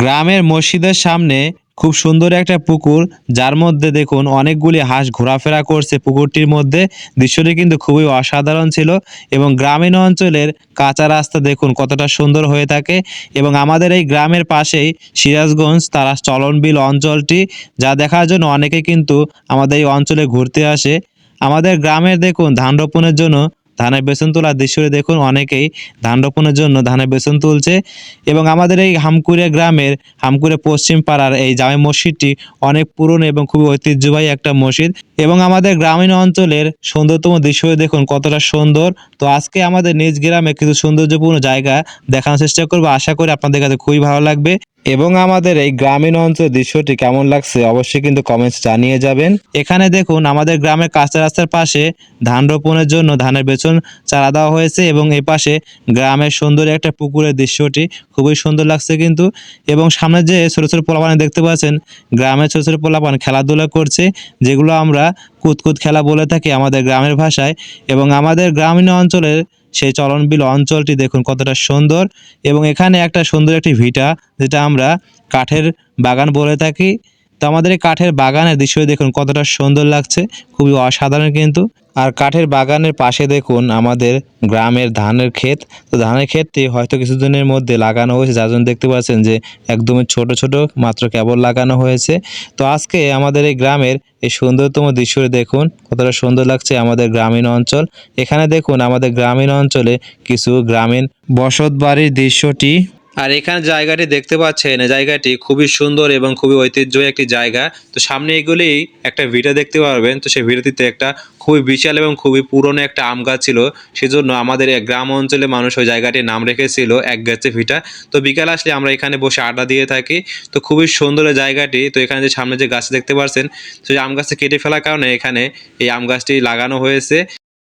গ্রামের মসজিদের সামনে খুব সুন্দর একটা পুকুর, যার মধ্যে দেখুন অনেকগুলি হাঁস ঘোরাফেরা করছে। পুকুরটির মধ্যে দৃশ্যটি কিন্তু খুবই অসাধারণ ছিল এবং গ্রামীণ অঞ্চলের কাঁচা রাস্তা দেখুন কতটা সুন্দর হয়ে থাকে এবং আমাদের এই গ্রামের পাশেই সিরাজগঞ্জ তারা চলনবিল অঞ্চলটি, যা দেখার জন্য অনেকে কিন্তু আমাদের এই অঞ্চলে ঘুরতে আসে। আমাদের গ্রামের দেখুন ধান রোপণের জন্য ধানের বেসন তোলার দৃশ্যটি দেখুন, অনেকেই ধান রোপণের জন্য ধানের বেসন তুলছে এবং আমাদের এই হামকুড়িয়া গ্রামের, হামকুড়ে পশ্চিম পাড়ার এই জামে মসজিদটি অনেক পুরনো এবং খুবই ঐতিহ্যবাহী একটা মসজিদ এবং আমাদের গ্রামীণ অঞ্চলের সুন্দরতম দৃশ্য দেখুন কতটা সুন্দর। তো আজকে আমাদের নিজ গ্রামে কিছু সৌন্দর্যপূর্ণ জায়গা দেখানোর চেষ্টা করব। আশা করি আপনাদের কাছে খুবই ভালো লাগবে। এবং আমাদের এই গ্রামীণ অঞ্চলের দৃশ্যটি কেমন লাগছে অবশ্যই কিন্তু কমেন্টস জানিয়ে যাবেন। এখানে দেখুন, আমাদের গ্রামের কাঁচা রাস্তার পাশে ধান রোপণের জন্য ধানের বেচন চারা দেওয়া হয়েছে এবং এই পাশে গ্রামের সুন্দর একটা পুকুরের দৃশ্যটি খুবই সুন্দর লাগছে কিন্তু। এবং সামনে যে ছোটো ছোটো পোলাপান দেখতে পাচ্ছেন, গ্রামের ছোটো ছোটো পোলাপান খেলাধুলা করছে, যেগুলো আমরা কুতকুত খেলা বলে থাকি আমাদের গ্রামের ভাষায়। এবং আমাদের গ্রামীণ অঞ্চলের সেই চলনবিল অঞ্চলটি দেখুন কতটা সুন্দর এবং এখানে একটা সুন্দর একটি ভিটা যেটা আমরা কাঠের বাগান বলে থাকি। তো আমাদের এই কাঠের বাগানের দৃশ্য দেখুন কতটা সুন্দর লাগছে, খুবই অসাধারণ কিন্তু। আর কাঠের বাগানের পাশে দেখুন আমাদের গ্রামের ধানের ক্ষেত। তো ধানের ক্ষেতটি হয়তো কিছুদিনের মধ্যে লাগানো হয়েছে, যার জন্য দেখতে পাচ্ছেন যে একদমই ছোট ছোট, মাত্র কেবল লাগানো হয়েছে। তো আজকে আমাদের এই গ্রামের এই সুন্দরতম দৃশ্যটি দেখুন, কতটা সুন্দর লাগছে আমাদের গ্রামীণ অঞ্চল। এখানে দেখুন আমাদের গ্রামীণ অঞ্চলে কিছু গ্রামীণ বসত বাড়ির দৃশ্যটি। আর এখানে জায়গাটি দেখতে পাচ্ছেন জায়গাটি খুবই সুন্দর এবং খুবই ঐতিহ্যবাহী একটি জায়গা। তো সামনে এগুলি একটা ভিটা দেখতে পারবেন। তো সেই ভিটাটিতে একটা খুবই বিশাল এবং খুবই পুরনো একটা আম গাছ ছিল। সেজন্য আমাদের গ্রাম অঞ্চলে মানুষ ওই জায়গাটির নাম রেখেছিল এক গাছে ভিটা তো বিকাল আসলে আমরা এখানে বসে আড্ডা দিয়ে থাকি। তো খুবই সুন্দর জায়গাটি। তো এখানে যে সামনে যে গাছ দেখতে পাচ্ছেন সেই আম গাছটা কেটে ফেলার কারণে এখানে এই আম গাছটি লাগানো হয়েছে।